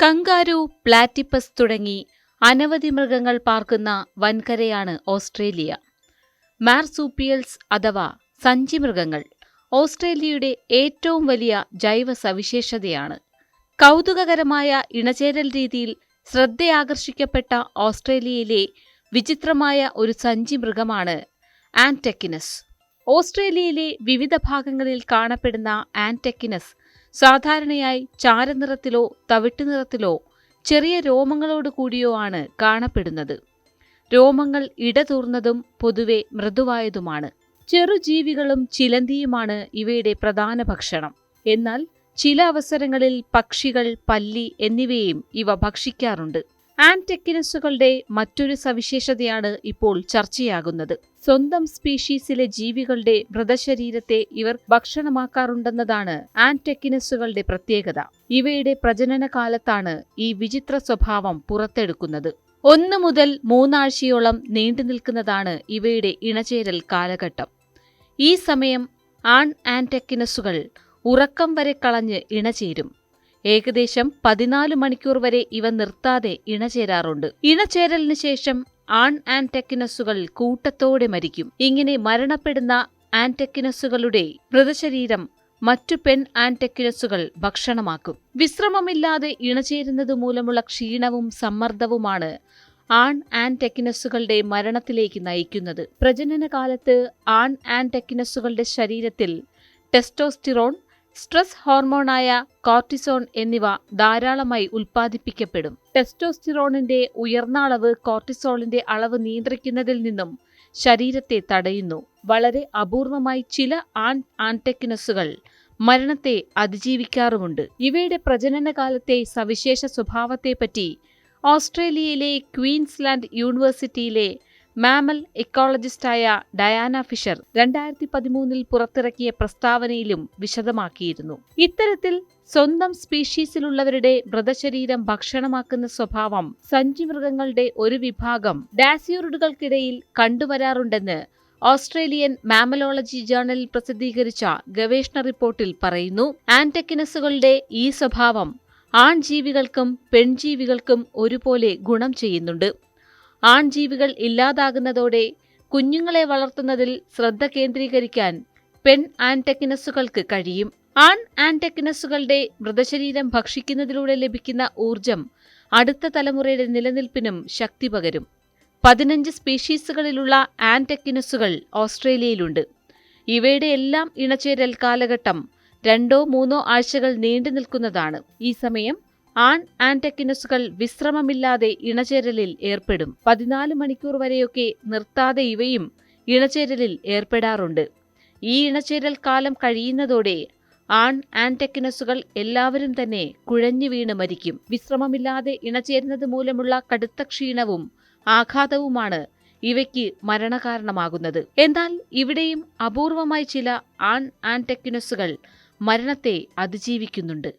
Kangaroo platypus തുടങ്ങി അനവധി മൃഗങ്ങൾ പാർക്കുന്ന വൻകരയാണ് ഓസ്ട്രേലിയ. മാർസൂപ്പിയൽസ് അഥവാ സഞ്ചി മൃഗങ്ങൾ ഓസ്ട്രേലിയയുടെ ഏറ്റവും വലിയ ജൈവ സവിശേഷതയാണ് കൗതുകകരമായ ഇണചേരൽ രീതിയിൽ ശ്രദ്ധയാകർഷിക്കപ്പെട്ട ഓസ്ട്രേലിയയിലെ വിചിത്രമായ ഒരു സഞ്ചി മൃഗമാണ് ആൻടെക്കിനസ് ഓസ്ട്രേലിയയിലെ വിവിധ ഭാഗങ്ങളിൽ കാണപ്പെടുന്ന ആൻടെക്കിനസ് സാധാരണയായി ചാരനിറത്തിലോ തവിട്ടുനിറത്തിലോ ചെറിയ രോമങ്ങളോട് കൂടിയോ ആണ് കാണപ്പെടുന്നത്. രോമങ്ങൾ ഇടതൂർന്നതും പൊതുവെ മൃദുവായതുമാണ്. ചെറുജീവികളും ചിലന്തിയുമാണ് ഇവയുടെ പ്രധാന ഭക്ഷണം. എന്നാൽ ചില അവസരങ്ങളിൽ പക്ഷികൾ പല്ലി എന്നിവയും ഇവ ഭക്ഷിക്കാറുണ്ട്. ആന്റെക്കിനസുകളുടെ മറ്റൊരു സവിശേഷതയാണ് ഇപ്പോൾ ചർച്ചയാകുന്നത്. സ്വന്തം സ്പീഷീസിലെ ജീവികളുടെ മൃതശരീരത്തെ ഇവർ ഭക്ഷണമാക്കാറുണ്ടെന്നതാണ് ആൻടെക്കിനസുകളുടെ പ്രത്യേകത. ഇവയുടെ പ്രജനന കാലത്താണ് ഈ വിചിത്ര സ്വഭാവം പുറത്തെടുക്കുന്നത്. ഒന്ന് മുതൽ മൂന്നാഴ്ചയോളം നീണ്ടു നിൽക്കുന്നതാണ് ഇവയുടെ ഇണചേരൽ കാലഘട്ടം. ഈ സമയം ആൺ ആൻടെക്കിനസുകൾ ഉറക്കം വരെ കളഞ്ഞ് ഇണചേരും. ഏകദേശം പതിനാല് മണിക്കൂർ വരെ ഇവ നിർത്താതെ ഇണചേരാറുണ്ട്. ഇണചേരലിന് ശേഷം ആൺ ആന്റക്കിനസുകൾ കൂട്ടത്തോടെ മരിക്കും. ഇങ്ങനെ മരണപ്പെടുന്ന ആന്റക്കിനസുകളുടെ മൃതശരീരം മറ്റു പെൺ ആന്റക്കിനസുകൾ ഭക്ഷണമാക്കും. വിശ്രമമില്ലാതെ ഇണചേരുന്നത് മൂലമുള്ള ക്ഷീണവും സമ്മർദ്ദവുമാണ് ആൺ ആന്റക്കിനസുകളുടെ മരണത്തിലേക്ക് നയിക്കുന്നത്. പ്രജനനകാലത്ത് ആൺ ആന്റക്കിനസുകളുടെ ശരീരത്തിൽ ടെസ്റ്റോസ്റ്റിറോൺ സ്ട്രെസ് ഹോർമോണായ കോർട്ടിസോൺ എന്നിവ ധാരാളമായി ഉൽപ്പാദിപ്പിക്കപ്പെടും. ടെസ്റ്റോസ്റ്റിറോണിന്റെ ഉയർന്ന അളവ് കോർട്ടിസോളിന്റെ അളവ് നിയന്ത്രിക്കുന്നതിൽ നിന്നും ശരീരത്തെ തടയുന്നു. വളരെ അപൂർവമായി ചില ആൺ ആൻടെക്കിനസുകൾ മരണത്തെ അതിജീവിക്കാറുമുണ്ട്. ഇവയുടെ പ്രജനനകാലത്തെ സവിശേഷ സ്വഭാവത്തെപ്പറ്റി ഓസ്ട്രേലിയയിലെ ക്വീൻസ്ലാൻഡ് യൂണിവേഴ്സിറ്റിയിലെ മാമൽ ഇക്കോളജിസ്റ്റായ ഡയാന ഫിഷർ രണ്ടായിരത്തി പതിമൂന്നിൽ പുറത്തിറക്കിയ പ്രസ്താവനയിലും വിശദമാക്കിയിരുന്നു. ഇത്തരത്തിൽ സ്വന്തം സ്പീഷീസിലുള്ളവരുടെ മൃതശരീരം ഭക്ഷണമാക്കുന്ന സ്വഭാവം സഞ്ചിമൃഗങ്ങളുടെ ഒരു വിഭാഗം ഡാസിയോറിഡുകൾക്കിടയിൽ കണ്ടുവരാറുണ്ടെന്ന് ഓസ്ട്രേലിയൻ മാമലോളജി ജേണലിൽ പ്രസിദ്ധീകരിച്ച ഗവേഷണ റിപ്പോർട്ടിൽ പറയുന്നു. ആന്റക്കിനസുകളുടെ ഈ സ്വഭാവം ആൺജീവികൾക്കും പെൺജീവികൾക്കും ഒരുപോലെ ഗുണം ചെയ്യുന്നുണ്ട്. ആൺജീവികൾ ഇല്ലാതാകുന്നതോടെ കുഞ്ഞുങ്ങളെ വളർത്തുന്നതിൽ ശ്രദ്ധ കേന്ദ്രീകരിക്കാൻ പെൺ ആൻടെക്കിനസുകൾക്ക് കഴിയും. ആൺ ആൻടെക്കിനസുകളുടെ മൃതശരീരം ഭക്ഷിക്കുന്നതിലൂടെ ലഭിക്കുന്ന ഊർജം അടുത്ത തലമുറയുടെ നിലനിൽപ്പിനും ശക്തി പകരും. പതിനഞ്ച് സ്പീഷീസുകളിലുള്ള ആൻടെക്കിനസുകൾ ഓസ്ട്രേലിയയിലുണ്ട്. ഇവയുടെ എല്ലാം ഇണചേരൽ കാലഘട്ടം രണ്ടോ മൂന്നോ ആഴ്ചകൾ നീണ്ടു നിൽക്കുന്നതാണ് ഈ സമയം ആൺ ആന്റക്കിനസുകൾ വിശ്രമമില്ലാതെ ഇണചേരലിൽ ഏർപ്പെടും. പതിനാല് മണിക്കൂർ വരെയൊക്കെ നിർത്താതെ ഇവയും ഇണചേരലിൽ ഏർപ്പെടാറുണ്ട്. ഈ ഇണചേരൽ കാലം കഴിയുന്നതോടെ ആൺ ആന്റക്കിനസുകൾ എല്ലാവരും തന്നെ കുഴഞ്ഞു വീണ് മരിക്കും. വിശ്രമമില്ലാതെ ഇണചേരുന്നത് മൂലമുള്ള കടുത്ത ക്ഷീണവും ആഘാതവുമാണ് ഇവയ്ക്ക് മരണകാരണമാകുന്നത്. എന്നാൽ ഇവിടെയും അപൂർവമായി ചില ആൺ ആന്റക്കിനസുകൾ മരണത്തെ അതിജീവിക്കുന്നുണ്ട്.